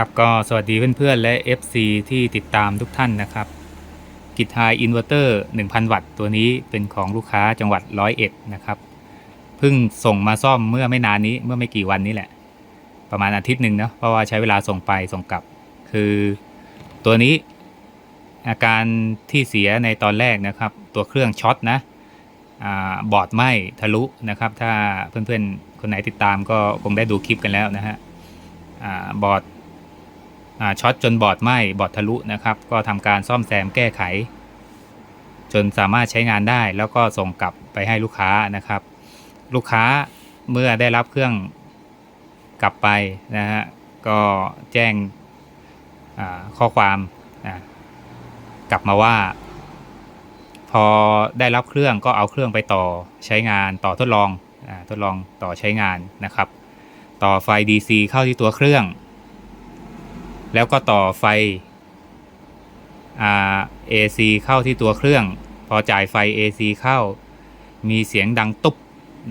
ครับก็สวัสดีเพื่อนๆและ FC ที่ติดตามทุกท่านนะครับกิทายอินเวอร์เตอร์ 1,000 วัตต์ตัวนี้เป็นของลูกค้าจังหวัดร้อยเอ็ดนะครับเพิ่งส่งมาซ่อมเมื่อไม่นานนี้เมื่อไม่กี่วันนี้แหละ ประมาณอาทิตย์หนึ่งนะเพราะว่าใช้เวลาส่งไปส่งกลับ คือตัวนี้อาการที่เสียในตอนแรกนะครับ ตัวเครื่องช็อตนะอาบอร์ดไหมทะลุนะครับ ถ้าเพื่อนๆ คนไหนติดตามก็คงได้ดูคลิปกันแล้วนะฮะอาบอร์ด ช็อตจนบอร์ดไหม้บอร์ดทะลุนะครับ ก็ทำการซ่อมแซมแก้ไข จนสามารถใช้งานได้แล้วก็ส่งกลับไปให้ลูกค้านะครับ ลูกค้าเมื่อได้รับเครื่องกลับไปนะฮะก็แจ้งข้อความกลับมาว่า พอได้รับเครื่องก็เอาเครื่องไปต่อใช้งานต่อทดลองอทดลองต่อใช้งานนะครับ ต่อไฟ DC เข้าที่ตัวเครื่อง แล้วก็ต่อไฟอ AC เข้าที่ตัวเครื่อง พอจ่ายไฟ AC เข้า มีเสียงดังตุ๊บ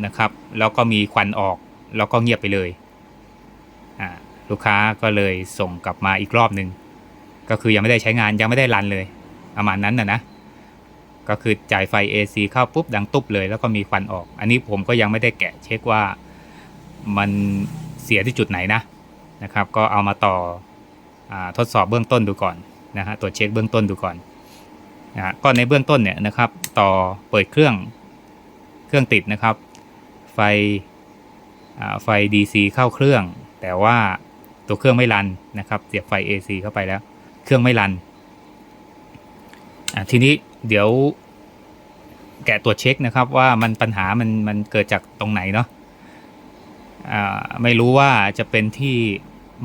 นะครับ แล้วก็มีควันออก แล้วก็เงียบไปเลย ลูกค้าก็เลยส่งกลับมาอีกรอบหนึ่ง ก็คือยังไม่ได้ใช้งานยังไม่ได้รันเลย ประมาณนั้นนะนะ ก็คือจ่ายไฟ AC เข้าปุ๊บดังตุ๊บเลย แล้วก็มีควันออก อันนี้ผมก็ยังไม่ได้แกะเช็คว่ามันเสียที่จุดไหนนะนะครับ ก็เอามาต่อ ทดสอบเบื้องต้นดูก่อนนะฮะตรวจเช็คเบื้องต้นดูก่อนนะฮะก็ในเบื้องต้นเนี่ยนะครับต่อเปิดเครื่องเครื่องติดนะครับ ไฟอ่าไฟ DC เข้าเครื่อง แต่ว่าตัวเครื่องไม่รันนะครับเสียบไฟ AC เข้าไปแล้ว เครื่องไม่รันทีนี้เดี๋ยวแกะตรวจเช็คนะครับว่ามันปัญหามันมันเกิดจากตรงไหนเนาะอ่าไม่รู้ว่าจะเป็นที่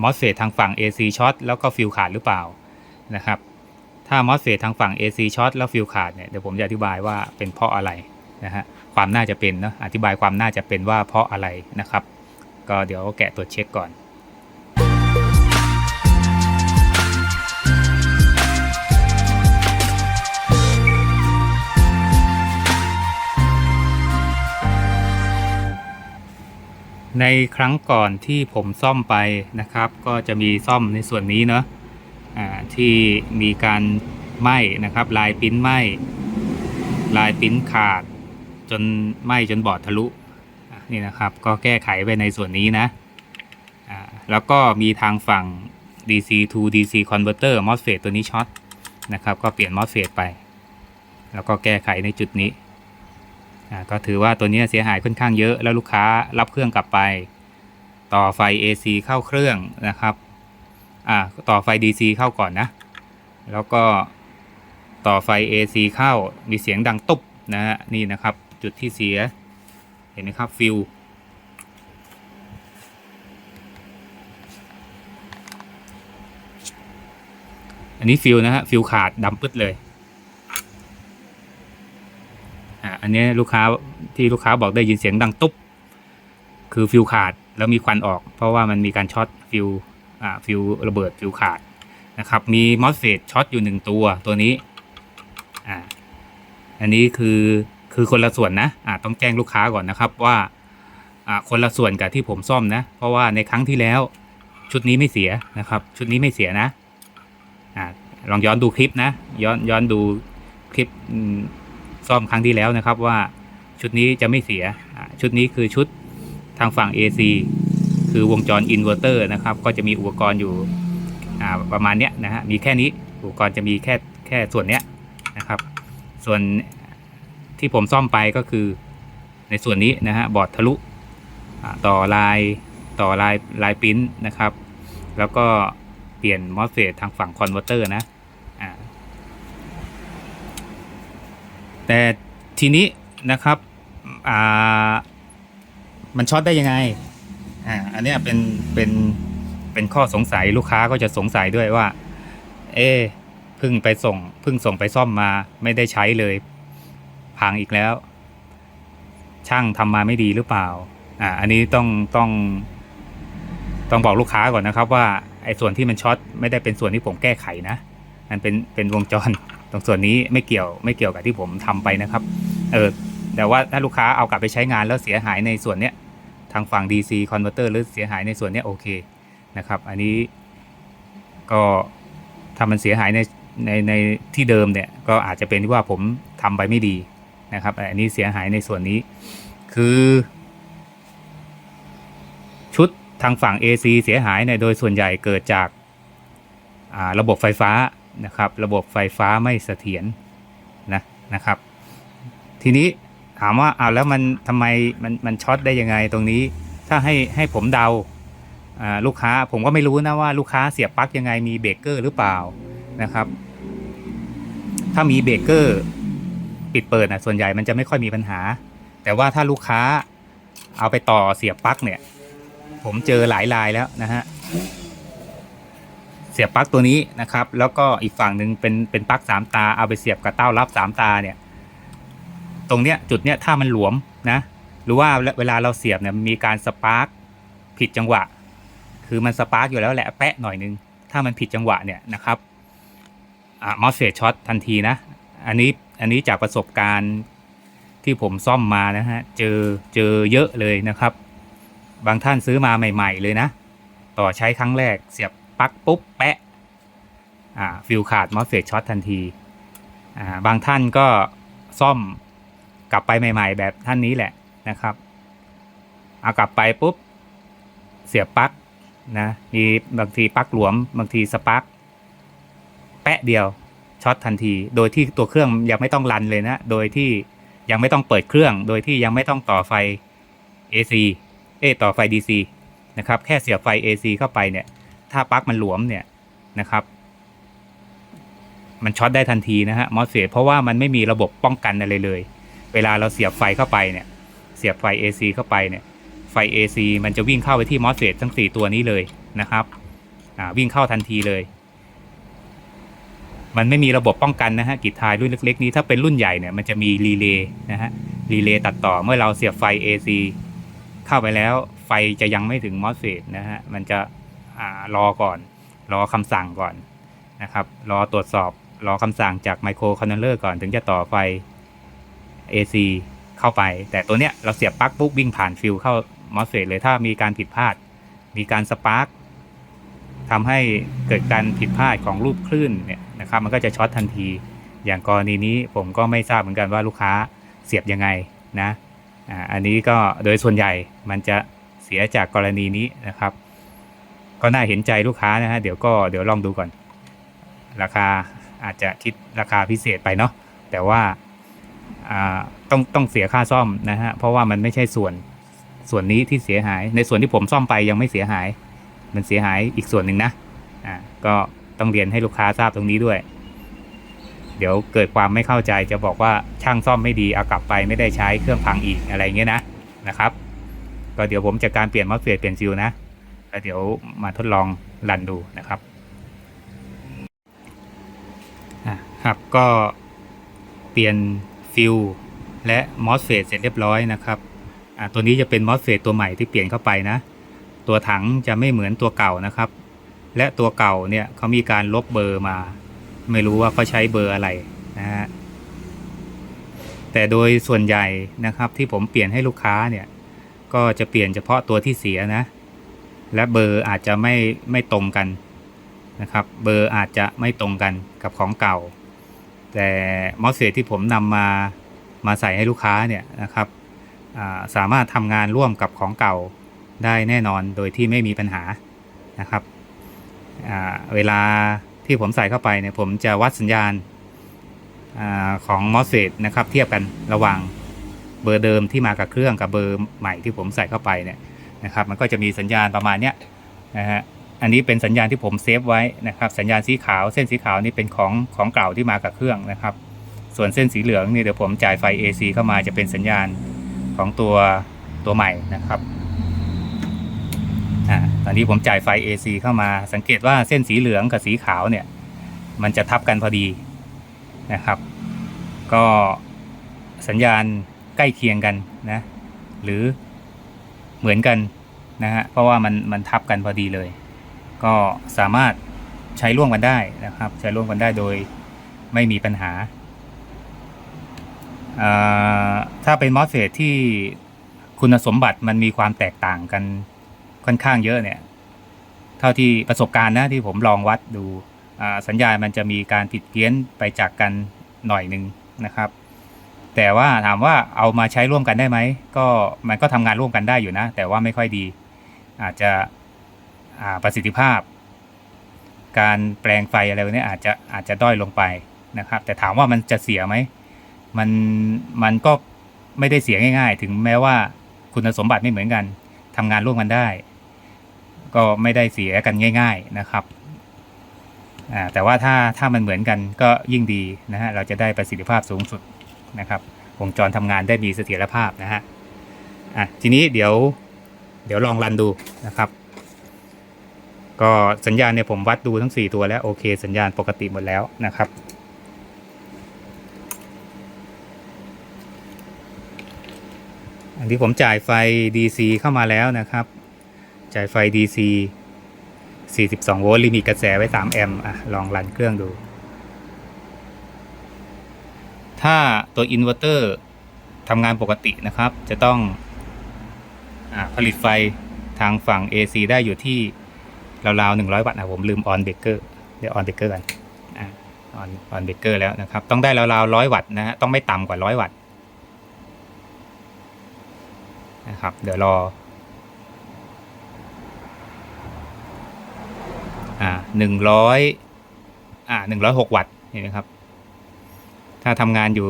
มอสเฟตทางฝั่ง AC ช็อตแล้วก็ฟิลขาดหรือเปล่านะครับ ถ้ามอสเฟตทางฝั่ง AC ช็อตแล้วฟิลขาดเนี่ยเดี๋ยวผมจะอธิบายว่าเป็นเพราะอะไรนะฮะความน่าจะเป็นเนาะอธิบายความน่าจะเป็นว่าเพราะอะไรนะครับ ก็เดี๋ยวแกะตรวจเช็คก่อน ในครั้งก่อนที่ผมซ่อมไปนะครับ ก็จะมีซ่อมในส่วนนี้เนาะที่มีการไหม้นะครับ ลายปิ้นไหม้ลายปิ้นขาด จนไหม้จนบอดทะลุนี่นะครับ ก็แก้ไขไปในส่วนนี้นะแล้วก็มีทางฝั่ง DC to DC converter MOSFET ตัวนี้ช็อตนะครับ ก็เปลี่ยน MOSFET ไป แล้วก็แก้ไขในจุดนี้ ก็ถือว่าตัวนี้เสียหายค่อนข้างเยอะ แล้วลูกค้ารับเครื่องกลับไป ต่อไฟ AC เข้าเครื่องนะครับอ่าต่อไฟ DC เข้าก่อนนะ แล้วก็ต่อไฟ AC เข้ามีเสียงดังตุบนะฮะนี่นะครับจุดที่เสียเห็นไหมครับฟิวอันนี้ฟิวนะฮะฟิวขาดดำปึ๊ดเลย อันนี้ลูกค้าที่ลูกค้าบอกได้ยินเสียงดังตุ๊บคือฟิวขาดแล้วมีควันออก เพราะว่ามันมีการช็อตฟิวอ่าฟิวระเบิดฟิวขาดนะครับ มีมอสเฟตช็อตอยู่หนึ่งตัวตัวนี้อ่าอันนี้คือคือคนละส่วนนะอ่าต้องแจ้งลูกค้าก่อนนะครับว่าอ่าคนละส่วนกับที่ผมซ่อมนะ เพราะว่าในครั้งที่แล้วชุดนี้ไม่เสียนะครับ ชุดนี้ไม่เสียนะอ่าลองย้อนดูคลิปนะ ย้อนย้อนดูคลิป ซ่อมครั้งที่แล้วนะครับว่าชุดนี้จะไม่เสีย ชุดนี้คือชุดทางฝั่ง AC คือวงจรอินเวอร์เตอร์นะครับ ก็จะมีอุปกรณ์อยู่ประมาณเนี้ยนะฮะ มีแค่นี้ อุปกรณ์จะมีแค่แค่ส่วนเนี้ยนะครับ ส่วนที่ผมซ่อมไปก็คือในส่วนนี้นะฮะ บอร์ดทะลุต่อลายต่อลายลายปิ้นนะครับ แล้วก็เปลี่ยนมอสเฟตทางฝั่งคอนเวอร์เตอร์นะอ่า แต่ทีนี้นะครับอ่ามันช็อตได้ยังไงอ่าอันนี้เป็นเป็นเป็นข้อสงสัยลูกค้าก็จะสงสัยด้วยว่า เอ๊เพิ่งไปส่งเพิ่งส่งไปซ่อมมาไม่ได้ใช้เลย พังอีกแล้ว ช่างทำมาไม่ดีหรือเปล่าอ่าอันนี้ต้องต้อง ต้องบอกลูกค้าก่อนนะครับว่าไอ้ส่วนที่มันช็อตไม่ได้เป็นส่วนที่ผมแก้ไขนะมันเป็นเป็นวงจร ตรงส่วนนี้ไม่เกี่ยวไม่เกี่ยวกับที่ผมทำไปนะครับเออแต่ว่าถ้าลูกค้าเอากลับไปใช้งานแล้วเสียหายในส่วนเนี้ยทางฝั่ง DC converter หรือเสียหายในส่วนเนี้ยโอเคนะครับ อันนี้ก็ถ้ามันเสียหายในในในที่เดิมเนี่ยก็อาจจะเป็นที่ว่าผมทำไปไม่ดีนะครับอันนี้เสียหายในส่วนนี้คือ ชุดทางฝั่ง AC เสียหายเนี่ยโดยส่วนใหญ่เกิดจาการะบบไฟฟ้า นะครับ ระบบไฟฟ้าไม่เสถียรนะนะครับ ทีนี้ถามว่าเอาแล้วมันทำไมมันมันช็อตได้ยังไงตรงนี้ ถ้าให้ให้ผมเดาอ่าลูกค้าผมก็ไม่รู้นะว่าลูกค้าเสียบปลั๊กยังไงมีเบรกเกอร์หรือเปล่านะครับ ถ้ามีเบรกเกอร์ปิดเปิดนะส่วนใหญ่มันจะไม่ค่อยมีปัญหา แต่ว่าถ้าลูกค้าเอาไปต่อเสียบปลั๊กเนี่ย ผมเจอหลายรายแล้วนะฮะ เสียบปลั๊กตัวนี้นะครับ แล้วก็อีกฝั่งหนึ่งเป็นเป็นปลั๊กสามตาเอาไปเสียบกับเต้ารับสามตาเนี่ย ตรงเนี้ยจุดเนี้ยถ้ามันหลวมนะ หรือว่าเวลาเราเสียบเนี่ยมีการสปาร์กผิดจังหวะ คือมันสปาร์กอยู่แล้วแหละแปะหน่อยนึง ถ้ามันผิดจังหวะเนี่ยนะครับอ่ามอสเฟตช็อตทันทีนะ อันนี้อันนี้จากประสบการณ์ที่ผมซ่อมมานะฮะ เจอเจอเยอะเลยนะครับ บางท่านซื้อมาใหม่ ๆ เลยนะ ต่อใช้ครั้งแรกเสียบ ปักปุ๊บแปะอ่าฟิลขาดมอสเฟตช็อตทันทีอ่าบางท่านก็ซ่อมกลับไปใหม่ ๆ แบบท่านนี้แหละนะครับเอากลับไปปุ๊บเสียบปลั๊กนะมีบางทีปลั๊กหลวม บางทีสปาร์กแปะเดียวช็อตทันที โดยที่ตัวเครื่องยังไม่ต้องรันเลยนะ โดยที่ยังไม่ต้องเปิดเครื่อง โดยที่ยังไม่ต้องต่อไฟ AC เอต่อไฟ DC นะครับ แค่เสียบไฟ AC เข้าไปเนี่ย ถ้าปลั๊กมันหลวมเนี่ยนะครับมันช็อตได้ทันทีนะฮะมอสเฟตเพราะว่ามันไม่มีระบบป้องกันอะไรเลย เวลาเราเสียบไฟเข้าไปเนี่ย เสียบไฟ AC เข้าไปเนี่ย ไฟ AC มันจะวิ่งเข้าไปที่มอสเฟตทั้ง 4 ตัวนี้เลยนะครับวิ่งเข้าทันทีเลย มันไม่มีระบบป้องกันนะฮะกิจทายรุ่นเล็ก ๆ นี้ถ้าเป็นรุ่นใหญ่เนี่ยมันจะมีรีเลย์นะฮะรีเลย์ตัดต่อเมื่อเราเสียบไฟ AC เข้าไปแล้ว ไฟจะยังไม่ถึงมอสเฟตนะฮะมันจะ รอก่อน รอคำสั่งก่อนนะครับ รอตรวจสอบ รอคำสั่งจากไมโครคอนโทรลเลอร์ก่อนถึงจะต่อไฟ AC เข้าไป แต่ตัวเนี้ยเราเสียบปลั๊กปุ๊บวิ่งผ่านฟิลเข้ามอสเฟตเลยถ้ามีการผิดพลาด มีการสปาร์กทำให้เกิดการผิดพลาดของรูปคลื่นเนี่ยนะครับ มันก็จะช็อตทันที อย่างกรณีนี้ผมก็ไม่ทราบเหมือนกันว่าลูกค้าเสียบยังไงนะอันนี้ก็โดยส่วนใหญ่มันจะเสียจากกรณีนี้นะครับ ก็น่าเห็นใจลูกค้านะฮะเดี๋ยวก็เดี๋ยวลองดูก่อน ราคาอาจจะคิดราคาพิเศษไปเนาะแต่ว่าต้องต้องเสียค่าซ่อมนะฮะเพราะว่ามันไม่ใช่ส่วนส่วนนี้ที่เสียหาย ในส่วนที่ผมซ่อมไปยังไม่เสียหาย มันเสียหายอีกส่วนหนึ่งนะอ่าก็ต้องเรียนให้ลูกค้าทราบตรงนี้ด้วย เดี๋ยวเกิดความไม่เข้าใจจะบอกว่าช่างซ่อมไม่ดีเอากลับไปไม่ได้ใช้เครื่องพังอีกอะไรเงี้ยนะนะครับ ก็เดี๋ยวผมจะการเปลี่ยนมอสเฟตเปลี่ยนซิลนะ แล้วเดี๋ยวมาทดลองรันดูนะครับอะครับก็เปลี่ยนฟิลและมอสเฟตเสร็จเรียบร้อยนะครับตัวนี้จะเป็นมอสเฟตตัวใหม่ที่เปลี่ยนเข้าไปนะ ตัวถังจะไม่เหมือนตัวเก่านะครับ และตัวเก่าเนี่ยเขามีการลบเบอร์มา ไม่รู้ว่าเขาใช้เบอร์อะไรนะฮะแต่โดยส่วนใหญ่นะครับที่ผมเปลี่ยนให้ลูกค้าเนี่ยก็จะเปลี่ยนเฉพาะตัวที่เสียนะ และเบอร์อาจจะไม่ไม่ตรงกันนะครับ เบอร์อาจจะไม่ตรงกันกับของเก่า แต่มอสเฟตที่ผมนำมามาใส่ให้ลูกค้าเนี่ยนะครับาสามารถทำงานร่วมกับของเก่าได้แน่นอนโดยที่ไม่มีปัญหานะครับเวลาที่ผมใส่เข้าไปเนี่ยผมจะวัดสัญญาณอาของมอสเฟตนะครับเทียบกันระหว่างเบอร์เดิมที่มากับเครื่องกับเบอร์ใหม่ที่ผมใส่เข้าไปเนี่ย นะครับ มันก็จะมีสัญญาณประมาณเนี้ยนะฮะอันนี้เป็นสัญญาณที่ผมเซฟไว้นะครับ สัญญาณสีขาวเส้นสีขาวนี่เป็นของของเก่าที่มากับเครื่องนะครับ ส่วนเส้นสีเหลืองนี่เดี๋ยวผมจ่ายไฟ AC เข้ามาจะเป็นสัญญาณของตัวตัวใหม่นะครับอ่าตอนนี้ผมจ่ายไฟ AC เข้ามา สังเกตว่าเส้นสีเหลืองกับสีขาวเนี่ยมันจะทับกันพอดีนะครับ ก็สัญญาณใกล้เคียงกันนะ หรือ เหมือนกันนะฮะเพราะว่ามันมันทับกันพอดีเลย ก็สามารถใช้ร่วมกันได้นะครับ ใช้ร่วมกันได้โดยไม่มีปัญหาอ่าถ้าเป็นมอสเฟตที่คุณสมบัติมันมีความแตกต่างกันค่อนข้างเยอะเนี่ย เท่าที่ประสบการณ์นะที่ผมลองวัดดูอ่าสัญญาณมันจะมีการผิดเพี้ยนไปจากกันหน่อยหนึ่งนะครับ แต่ว่าถามว่าเอามาใช้ร่วมกันได้ไหมก็มันก็ทำงานร่วมกันได้อยู่นะ แต่ว่าไม่ค่อยดี อาจจะประสิทธิภาพ การแปลงไฟอะไรพวกนี้อาจจะอาจจะด้อยลงไปนะครับ แต่ถามว่ามันจะเสียไหมมันมันก็ไม่ได้เสียง่าย ๆ ถึงแม้ว่าคุณสมบัติไม่เหมือนกันทำงานร่วมกันได้ ก็ไม่ได้เสียกันง่าย ๆนะครับแต่ว่าถ้าถ้ามันเหมือนกันก็ยิ่งดีนะฮะเราจะได้ประสิทธิภาพสูงสุด นะครับวงจรทำงานได้มีเสถียรภาพนะฮะอะทีนี้เดี๋ยวเดี๋ยวลองรันดูนะครับ ก็สัญญาณเนี่ยผมวัดดูทั้ง 4 ตัวแล้วโอเคสัญญาณปกติหมดแล้วนะครับอันที่ผมจ่ายไฟ DC เข้ามาแล้วนะครับ จ่ายไฟ DC 42 โวลต์ลิมิตกระแสไว้ 3 แอมป์อะลองรันเครื่องดู ถ้าตัวอินเวอร์เตอร์ทำงานปกตินะครับ จะต้องอผลิตไฟทางฝั่ง AC ได้อยู่ที่ราวๆ100 วัตต์อะผมลืมออนเบเกอร์เดี๋ยวออนเบเกอร์กันออนออนเบเกอร์แล้วนะครับ ต้องได้ราวๆ100วัตต์นะฮะต้องไม่ต่ำกว่า100วัตต์นะครับ เดี๋ยวรออ่าหนึ่งร้อยอ่าหนึ่งร้อยหกวัตต์เห็นไหมครับ ถ้าทำงานอยู่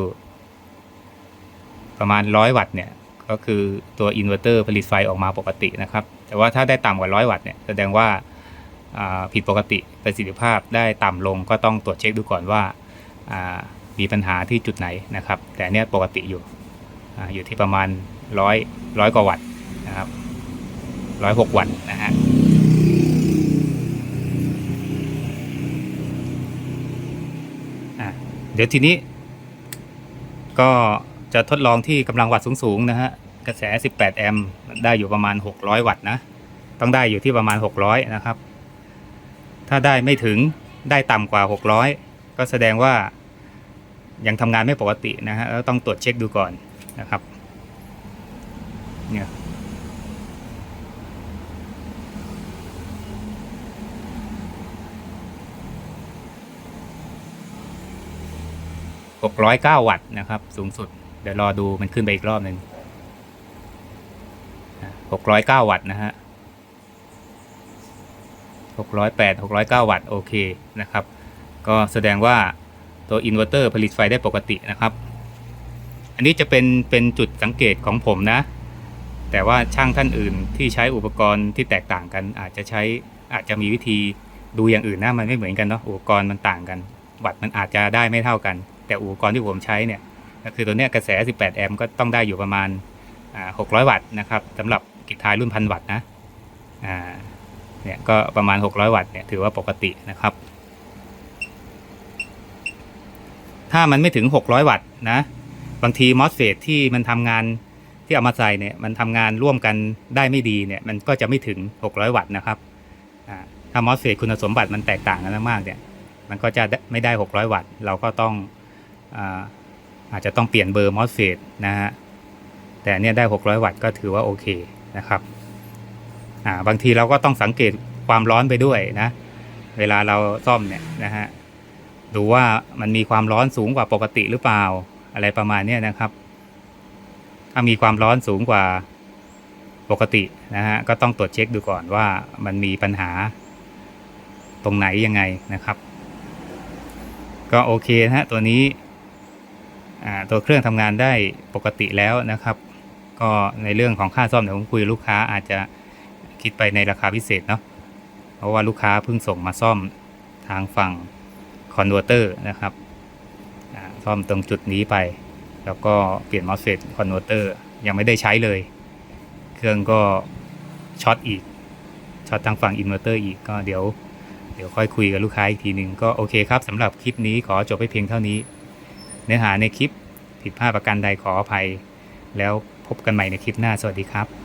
ประมาณร้อยวัตต์เนี่ย ก็คือตัวอินเวอร์เตอร์ผลิตไฟออกมาปกตินะครับ แต่ว่าถ้าได้ต่ำกว่าร้อยวัตต์เนี่ย แสดงว่าผิดปกติประสิทธิภาพได้ต่ำลงก็ต้องตรวจเช็คดูก่อนว่ามีปัญหาที่จุดไหนนะครับ แต่เนี่ยปกติอยู่ออยู่ที่ประมาณร้อยร้อยกว่าวัตต์นะครับร้อยหกวัตต์นะฮะเดี๋ยวทีนี้ ก็จะทดลองที่กำลังวัตต์สูงๆนะฮะกระแส 18 แอมป์ได้อยู่ประมาณ 600 วัตต์นะต้องได้อยู่ที่ประมาณ 600 นะครับ ถ้าได้ไม่ถึงได้ต่ำกว่า 600 ก็แสดงว่ายังทำงานไม่ปกตินะฮะแล้วต้องตรวจเช็คดูก่อนนะครับเนี่ย 609 วัตต์นะครับ สูงสุด เดี๋ยวรอดูมันขึ้นไปอีกรอบหนึ่งอะ609 วัตต์นะฮะ608 609 วัตต์โอเคนะครับ ก็แสดงว่าตัวอินเวอร์เตอร์ผลิตไฟได้ปกตินะครับ อันนี้จะเป็นเป็นจุดสังเกตของผมนะ แต่ว่าช่างท่านอื่นที่ใช้อุปกรณ์ที่แตกต่างกัน อาจจะใช้อาจจะมีวิธีดูอย่างอื่นนะมันไม่เหมือนกันเนาะอุปกรณ์มันต่างกัน วัตต์มันอาจจะได้ไม่เท่ากัน แต่อุปกรณ์ที่ผมใช้เนี่ยก็คือตัวเนี้ยกระแส 18 แอมป์ก็ต้องได้อยู่ประมาณ 600 วัตต์นะครับสำหรับกิจทายรุ่นพันวัตต์นะเนี่ยก็ประมาณ 600 วัตต์เนี่ยถือว่าปกตินะครับ ถ้ามันไม่ถึง 600 วัตต์นะบางทีมอสเฟตที่มันทำงานที่เอามาใส่เนี่ยมันทำงานร่วมกันได้ไม่ดีเนี่ยมันก็จะไม่ถึง 600 วัตต์นะครับถ้ามอสเฟตคุณสมบัติมันแตกต่างกันมากเนี่ยมันก็จะไม่ได้ 600 วัตต์เราก็ต้อง อาจจะต้องเปลี่ยนเบอร์มอสเฟตนะฮะแต่เนี่ยได้ 600 วัตต์ก็ถือว่าโอเคนะครับอ่าบางทีเราก็ต้องสังเกตความร้อนไปด้วยนะ เวลาเราซ่อมเนี่ยนะฮะดูว่ามันมีความร้อนสูงกว่าปกติหรือเปล่าอะไรประมาณเนี้ยนะครับ ถ้ามีความร้อนสูงกว่าปกตินะฮะก็ต้องตรวจเช็คดูก่อนว่ามันมีปัญหาตรงไหนยังไงนะครับ ก็โอเคนะฮะตัวนี้ ตัวเครื่องทำงานได้ปกติแล้วนะครับ ก็ในเรื่องของค่าซ่อมเดี๋ยวผมคุยลูกค้าอาจจะคิดไปในราคาพิเศษเนาะเพราะว่าลูกค้าเพิ่งส่งมาซ่อมทางฝั่งคอนเวอร์เตอร์นะครับซ่อมตรงจุดนี้ไป แล้วก็เปลี่ยนมอสเฟตคอนเวอร์เตอร์ยังไม่ได้ใช้เลย เครื่องก็ช็อตอีกช็อตทางฝั่งอินเวอร์เตอร์อีกก็เดี๋ยวเดี๋ยวค่อยคุยกับลูกค้าอีกทีหนึ่งก็โอเคครับสำหรับคลิปนี้ขอจบไปเพียงเท่านี้ เนื้อหาในคลิปผิดพลาดประการใดขออภัย แล้วพบกันใหม่ในคลิปหน้าสวัสดีครับ